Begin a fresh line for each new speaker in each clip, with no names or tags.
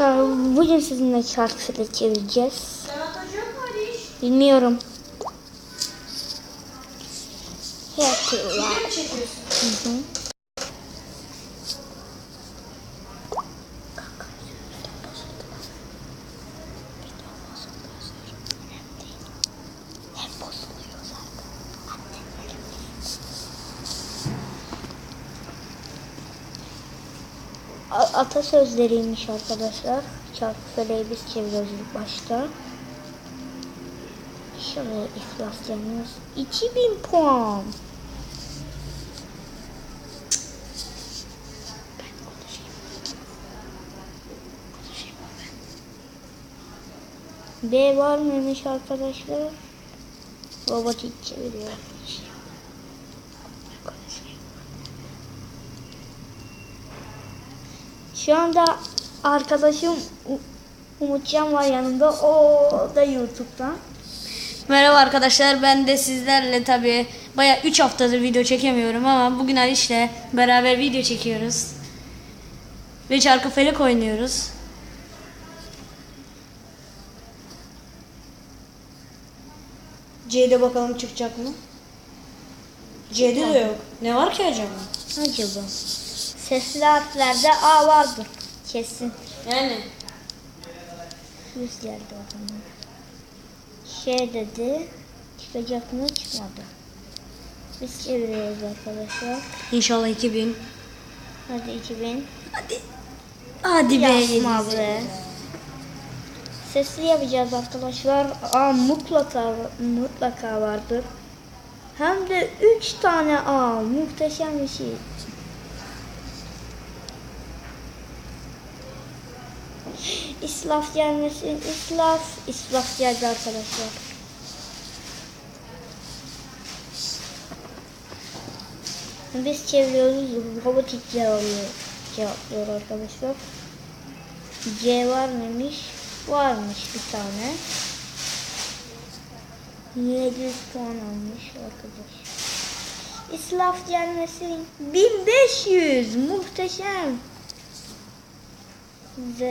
Хорошо, будем
начать, кстати, И
Миром. Я Угу. Atasözleriymiş arkadaşlar. Şarkı söyleyi biz çeviriyoruz ilk başta. Şöyle iflas gelmez. 2000 puan. B var mıymış arkadaşlar? Robotik çeviriyor. Şu anda arkadaşım Umutcan var yanımda. O da YouTube'dan.
Merhaba arkadaşlar ben de sizlerle tabi baya 3 haftadır video çekemiyorum ama bugün Aliş'le beraber video çekiyoruz. Ve çarkı felek oynuyoruz. C'de bakalım çıkacak mı? C'de de yok. Ne var ki acaba?
Acaba? Sesli harflerde A vardır. Kesin.
Yani
Yüz geldi o zaman. Şey dedi. Çıkacak mı? Çıkmadı. Biz çeviriyoruz arkadaşlar.
inşallah 2000.
Hadi 2000.
Hadi. Hadi be.
Yapma be. Sesli yapacağız arkadaşlar. A mutlaka mutlaka vardır. Hem de 3 tane A. Muhteşem bir şey. İslaf gelmesin. İslaf. İslaf geldi arkadaşlar. Biz çeviriyoruz. Robotik cevaplıyor, cevaplıyor arkadaşlar. C var mıymış? Varmış bir tane. 700 puan almış arkadaş. İslaf gelmesin. 1500 muhteşem. Z.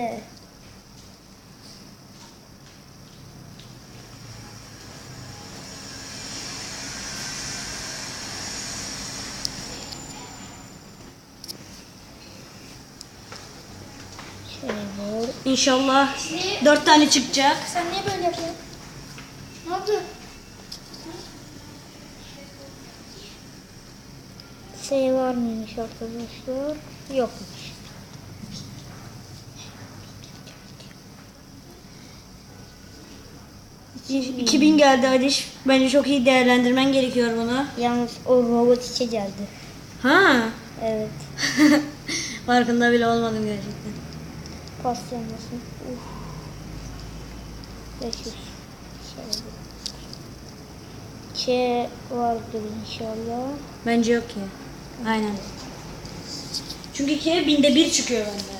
Şöyle.
İnşallah 4 tane çıkacak.
Sen niye böyle yapıyorsun? Ne oldu?
Şey var mıymış arkadaşlar? Yokmuş.
İki- 2000 geldi Aliş. Bence çok iyi değerlendirmen gerekiyor bunu.
Yalnız o robot içe geldi.
Ha.
Evet.
Farkında bile olmadım gerçekten.
Pas yanmasın. Uf. 500. Şöyle. Ç vardır inşallah.
Bence yok ki. Aynen. Çünkü ikiye binde bir çıkıyor bende.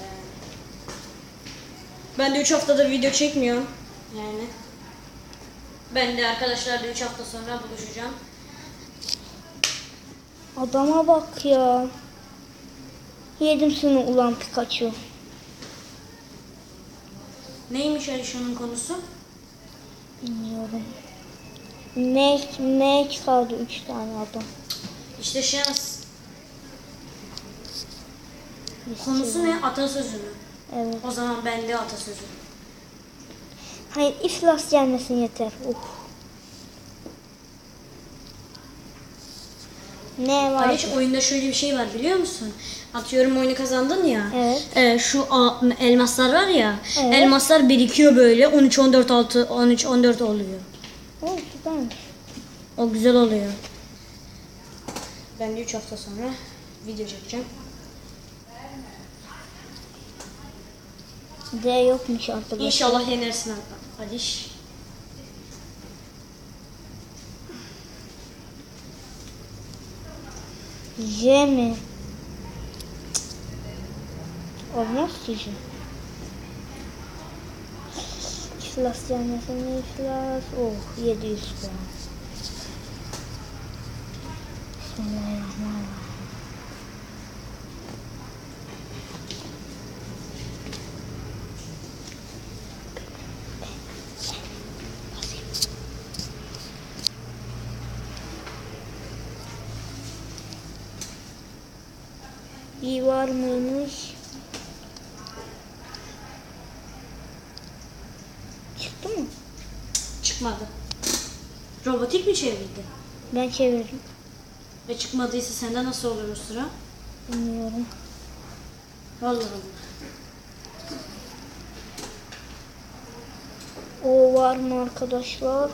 Ben de 3 haftadır video çekmiyorum. Yani. Ben de arkadaşlarla 3 hafta sonra buluşacağım.
Adama bak ya. Yedim seni ulan Pikachu.
Neymiş Alişan'ın konusu?
Bilmiyorum. Ne, ne çıkardı üç tane adam?
İşte şans.
Biz
Konusu ne? Atasözü mü?
Evet.
O zaman bende atasözü.
Hayır iflas gelmesin yeter. Uf. Ne var?
Aliş oyunda şöyle bir şey var biliyor musun? Atıyorum oyunu kazandın ya.
Evet.
e, şu a- elmaslar var ya.
Evet.
Elmaslar birikiyor böyle. 13 14 6 13 14 oluyor.
Oh, süpermiş.
O güzel oluyor. Ben de 3 hafta sonra video çekeceğim.
D yokmuş arkadaşlar.
İnşallah yenersin Aliş.
J mi? Cık. Olmaz ki J. İflas gelmesin iflas. Oh 700 puan. İyi var mıymış? Çıktı mı?
Çıkmadı. Robotik mi çevirdi?
Ben çevirdim.
Ve çıkmadıysa sende nasıl olur o sıra?
Bilmiyorum.
Allah Allah.
O var mı arkadaşlar?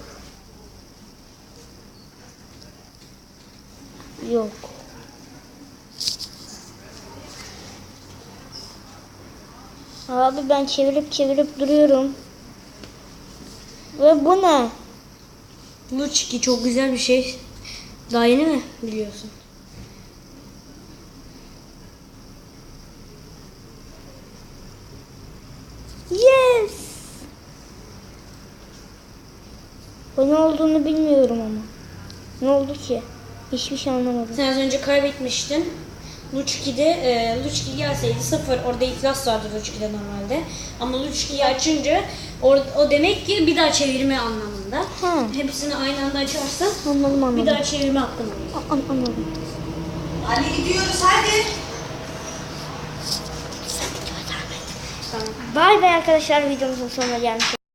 Yok. Abi ben çevirip çevirip duruyorum. Ve bu ne?
Luchiki çok güzel bir şey. Daha yeni mi biliyorsun?
Yes! Bu ne olduğunu bilmiyorum ama. Ne oldu ki? Hiçbir şey anlamadım.
Sen az önce kaybetmiştin. Luchki'de, e, Luchki gelseydi sıfır. Orada iflas vardı Luchki'de normalde. Ama Luchki'yi açınca or, o demek ki bir daha çevirme anlamında.
Ha.
Hepsini aynı anda açarsan
Anladım anladım.
bir daha çevirme hakkın oluyor.
An- anladım.
Hadi gidiyoruz hadi.
Tamam.
Bay bay arkadaşlar videomuzun sonuna gelmiş